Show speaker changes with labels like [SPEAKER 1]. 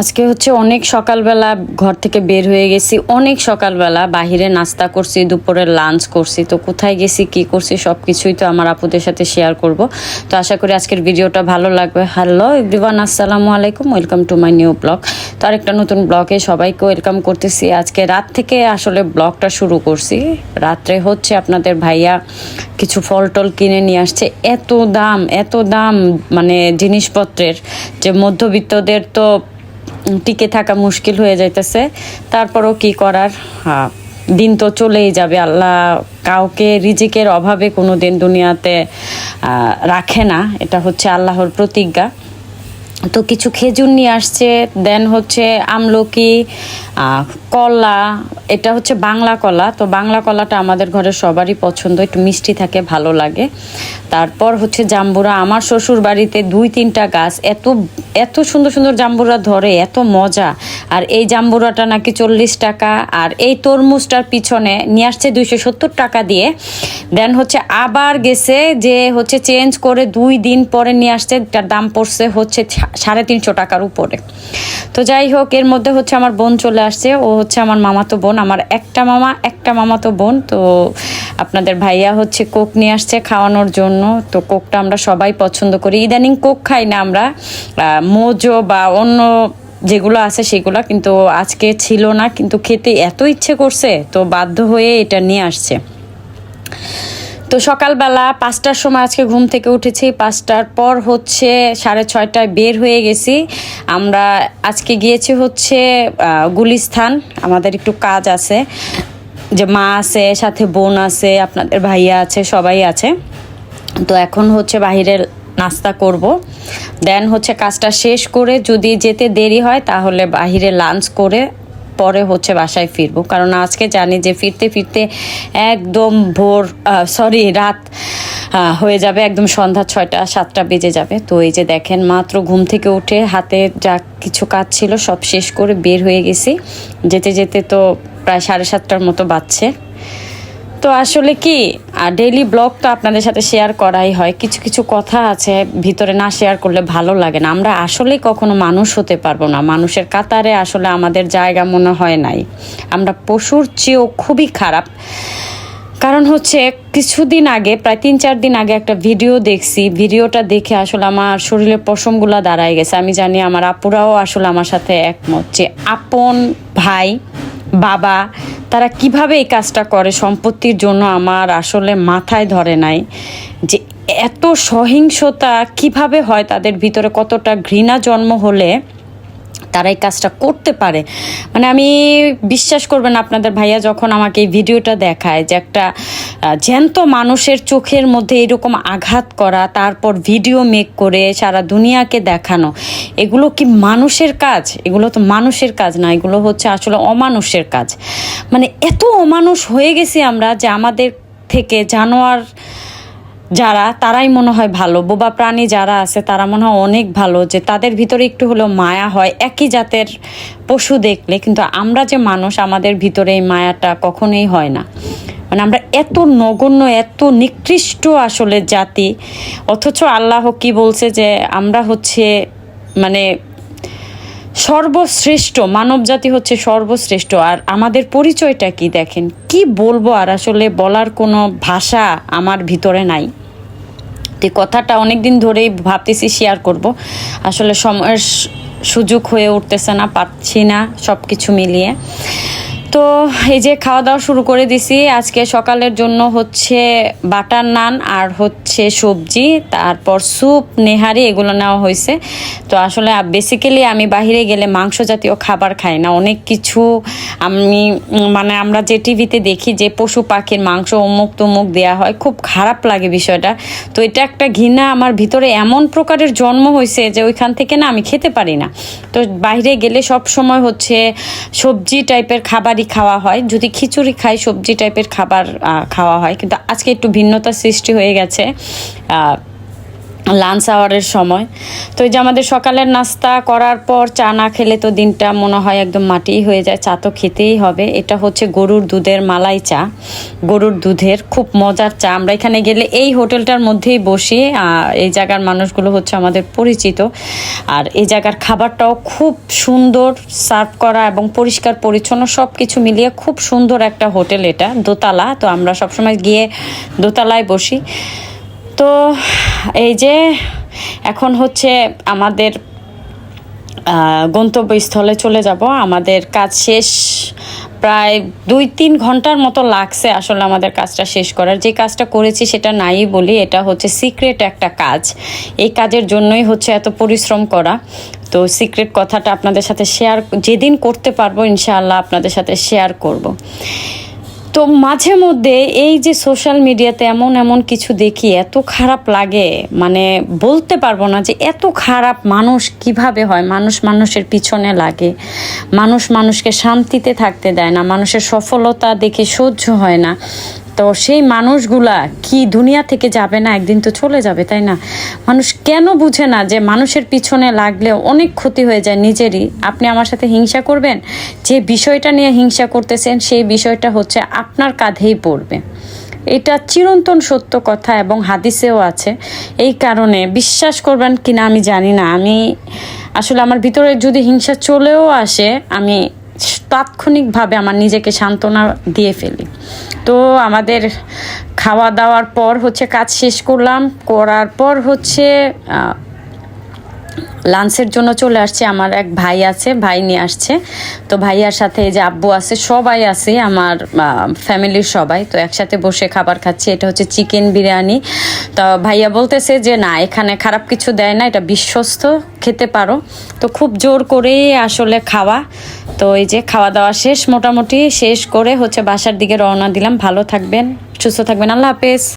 [SPEAKER 1] আজকে হচ্ছে অনেক সকালবেলা ঘর থেকে বের হয়ে গেছি, অনেক সকালবেলা বাহিরে নাস্তা করছি, দুপুরে লাঞ্চ করছি, তো কোথায় গেছি, কি করছি সব কিছুই তো আমার আপুদের সাথে শেয়ার করব। তো আশা করি আজকের ভিডিওটা ভালো লাগবে। হ্যালো এভরিওয়ান আসসালামু আলাইকুম welcome to my new blog তো আরেকটা নতুন ব্লগে সবাইকে ওয়েলকাম করতেছি। আজকে রাত থেকে আসলে ব্লগটা শুরু করছি। রাত্রে হচ্ছে আপনাদের ভাইয়া কিছু ফল টল কিনে নিয়ে আসছে। এত দাম এত দাম মানে জিনিসপত্রের, যে মধ্যবিত্তদের তো টিকে থাকা মুশকিল হয়ে যাইতেছে। তারপরও কি করার? দিন তো চলেই যাবে। আল্লাহ কাউকে রিজিকের অভাবে কোনো দিন দুনিয়াতে রাখে না। এটা হচ্ছে আল্লাহর প্রতিজ্ঞা। তো কিছু খেজুর নিয়ে আসছে দেন হচ্ছে আমলকি কলা, এটা হচ্ছে বাংলা কলা, তো বাংলা কলাটা আমাদের ঘরে সবারই পছন্দ, একটু মিষ্টি থাকে, ভালো লাগে। তারপর হচ্ছে জাম্বুরা, আমার শ্বশুর বাড়িতে দুই তিনটা গাছ, এত এত সুন্দর সুন্দর জাম্বুরা ধরে, এত মজা। আর এই জাম্বুরাটা নাকি চল্লিশ টাকা, আর এই তরমুজটার পিছনে নিয়ে আসছে দুইশো সত্তর টাকা দিয়ে। দেন হচ্ছে আবার গেছে যে হচ্ছে চেঞ্জ করে দুই দিন পরে নিয়ে আসছে, তার দাম পড়ছে হচ্ছে সাড়ে তিনশো টাকার উপরে। তো যাই হোক, এর মধ্যে হচ্ছে আমার বোন চলে আসছে। ও হচ্ছে আমার মামাতো বোন, আমার একটা মামা, একটা মামাতো বোন। তো আপনাদের ভাইয়া হচ্ছে কোক নিয়ে আসছে খাওয়ানোর জন্য। তো কোকটা আমরা সবাই পছন্দ করি। ইদানিং কোক খাই না আমরা। মোজো বা অন্য যেগুলো আছে সেগুলো কিন্তু আজকে ছিল না। কিন্তু খেতে এত ইচ্ছে করছে, তো বাধ্য হয়ে এটা নিয়ে আসছে। তো সকালবেলা পাঁচটার সময় আজকে ঘুম থেকে উঠেছি। পাঁচটার পর হচ্ছে সাড়ে ছয়টায় বের হয়ে গেছি। আমরা আজকে গিয়েছি হচ্ছে গুলিস্থান। আমাদের একটু কাজ আছে। যে মা আছে, সাথে বোন আছে, আপনাদের ভাইয়া আছে, সবাই আছে। তো এখন হচ্ছে বাহিরে নাস্তা করব। দেন হচ্ছে কাজটা শেষ করে যদি যেতে দেরি হয় তাহলে বাহিরে লাঞ্চ করে পরে হচ্ছে বাসায় ফিরবো। কারণ আজকে জানি যে ফিরতে ফিরতে একদম ভোর সরি রাত হয়ে যাবে, একদম সন্ধ্যা ছয়টা, সাতটা বেজে যাবে। তো এই যে দেখেন, মাত্র ঘুম থেকে উঠে হাতে যা কিছু কাজ ছিল সব শেষ করে বের হয়ে গেছি। যেতে যেতে তো প্রায় সাড়ে সাতটার মতো বাজছে। তো আসলে কি আর ডেইলি ব্লগ তো আপনাদের সাথে শেয়ার করাই হয়। কিছু কিছু কথা আছে, ভিতরে না শেয়ার করলে ভালো লাগে না। আমরা আসলেই কখনো মানুষ হতে পারব না। মানুষের কাতারে আসলে আমাদের জায়গা মনে হয় নাই। আমরা পশুর চেয়েও খুবই খারাপ। কারণ হচ্ছে, কিছুদিন আগে, প্রায় তিন, চার দিন আগে একটা ভিডিও দেখছি। ভিডিওটা দেখে আসলে আমার শরীরের পশমগুলো দাঁড়ায় গেছে। আমি জানি আমার আপুরাও আসলে আমার সাথে একমত যে, আপন ভাই, বাবা তারা কীভাবে এই কাজটা করে সম্পত্তির জন্য আমার আসলে মাথায় ধরে নাই যে এত সহিংসতা কীভাবে হয় তাদের ভিতরে কতটা ঘৃণা জন্ম হলে তারা এই কাজটা করতে পারে? মানে আমি বিশ্বাস করবেন আপনাদের ভাইয়া যখন আমাকে এই ভিডিওটা দেখায় যে একটা জ্যান্ত মানুষের চোখের মধ্যে এরকম আঘাত করা, তারপর ভিডিও মেক করে সারা দুনিয়াকে দেখানো, এগুলো কি মানুষের কাজ? এগুলো তো মানুষের কাজ না, এগুলো হচ্ছে আসলে অমানুষের কাজ। মানে এত অমানুষ হয়ে গেছি আমরা যে আমাদের থেকে জানোয়ার যারা, তারাই মনে হয় ভালো। বোবা প্রাণী যারা আছে, তারা মনে হয় অনেক ভালো যে তাদের ভিতরে একটু হলেও মায়া হয়। একই জাতের পশু দেখলে কিন্তু আমরা যে মানুষ, আমাদের ভিতরে এই মায়াটা কখনোই হয় না। মানে আমরা এত নগণ্য, এত নিকৃষ্ট আসলে জাতি। অথচ আল্লাহ কি বলছে যে আমরা হচ্ছে মানে সর্বশ্রেষ্ঠ মানব জাতি হচ্ছে সর্বশ্রেষ্ঠ। আর আমাদের পরিচয়টা কি দেখেন? কি বলব আর আসলে বলার কোনো ভাষা আমার ভিতরে নাই। তো কথাটা অনেক দিন ধরেই ভাবতেছি শেয়ার করব। আসলে সময়ের সুযোগ হয়ে উঠতেছে না পাচ্ছি না সব কিছু মিলিয়ে। তো এই যে খাওয়া দাওয়া শুরু করে দিছি, আজকে সকালের জন্য হচ্ছে বাটার নান আর হচ্ছে সবজি, তারপর স্যুপ, নেহারি, এগুলো নেওয়া হয়েছে। তো আসলে বেসিক্যালি আমি বাইরে গেলে মাংস জাতীয় খাবার খাই না। অনেক কিছু আমি মানে আমরা যে টিভিতে দেখি যে পশু পাখির মাংস অমুক তমুক দেওয়া হয়, খুব খারাপ লাগে বিষয়টা। তো এটা একটা ঘৃণা আমার ভিতরে। এমন প্রকারের জন্ম হয়েছে যে ওইখান থেকে না আমি খেতে পারি না। তো বাইরে গেলে সব সময় হচ্ছে সবজি টাইপের খাবারই খাওয়া হয়। যদি খিচুড়ি খাই, সবজি টাইপের খাবার খাওয়া হয়। কিন্তু আজকে একটু ভিন্নতা সৃষ্টি হয়ে গেছে। লাঞ্চ আওয়ারের সময়। তো এই যে আমাদের সকালের নাস্তা করার পর চা না খেলে তো দিনটা মনে হয় একদম মাটিই হয়ে যায়, চা তো খেতেই হবে। এটা হচ্ছে গরুর দুধের মালাই চা। গরুর দুধের খুব মজার চা। আমরা এখানে গেলে এই হোটেলটার মধ্যেই বসি এই জায়গার মানুষগুলো হচ্ছে আমাদের পরিচিত। আর এই জায়গার খাবারটাও খুব সুন্দর সার্ভ করা এবং পরিষ্কার পরিচ্ছন্ন সব কিছু মিলিয়ে খুব সুন্দর একটা হোটেল এটা, দোতলা। তো আমরা সবসময় গিয়ে দোতলায় বসি। তো এই যে এখন হচ্ছে আমাদের গন্তব্যস্থলে চলে যাব। আমাদের কাজ শেষ প্রায় দুই তিন ঘণ্টার মতো লাগছে আসলে আমাদের কাজটা শেষ করার। যে কাজটা করেছি সেটা নাই বলি, এটা হচ্ছে সিক্রেট একটা কাজ। এই কাজের জন্যই হচ্ছে এত পরিশ্রম করা। তো সিক্রেট কথাটা আপনাদের সাথে শেয়ার, যেদিন করতে পারব ইনশাআল্লাহ আপনাদের সাথে শেয়ার করব। তো মাঝে মধ্যে এই যে সোশ্যাল মিডিয়াতে এমন এমন কিছু দেখি, এত খারাপ লাগে মানে বলতে পারব না যে এত খারাপ মানুষ কীভাবে হয়। মানুষ মানুষের পিছনে লাগে, মানুষ মানুষকে শান্তিতে থাকতে দেয় না, মানুষের সফলতা দেখে সহ্য হয় না। তো সেই মানুষগুলা কি দুনিয়া থেকে যাবে না? একদিন তো চলে যাবে, তাই না? মানুষ কেন বুঝে না যে মানুষের পিছনে লাগলে অনেক ক্ষতি হয়ে যায় নিজেরই? আপনি আমার সাথে হিংসা করবেন? যে বিষয়টা নিয়ে হিংসা করতেছেন, সেই বিষয়টা হচ্ছে আপনার কাঁধেই পড়বে। এটা চিরন্তন সত্য কথা এবং হাদিসেও আছে। এই কারণে বিশ্বাস করবেন কিনা আমি জানি না। আমি আসলে আমার ভিতরে যদি হিংসা চলেও আসে, আমি তাৎক্ষণিকভাবে আমার নিজেকে সান্ত্বনা দিয়ে ফেলি। তো আমাদের খাওয়া দাওয়ার পর হচ্ছে কাজ শেষ করলাম। করার পর হচ্ছে লাঞ্চের জন্য চলে আসছে। আমার এক ভাই আছে, ভাই নিয়ে আসছে। তো ভাইয়ার সাথে যে আব্বু আছে, সবাই আছে আমার ফ্যামিলির সবাই। তো একসাথে বসে খাবার খাচ্ছি। এটা হচ্ছে চিকেন বিরিয়ানি। তো ভাইয়া বলতেছে যে, না, এখানে খারাপ কিছু দেয় না। এটা বিশ্বস্ত, খেতে পারো। তো খুব জোর করেই আসলে খাওয়া। তো এই যে খাওয়া দাওয়া শেষ, মোটামুটি শেষ করে হচ্ছে বাসার দিকে রওনা দিলাম। ভালো থাকবেন, সুস্থ থাকবেন। আল্লাহ হাফেজ।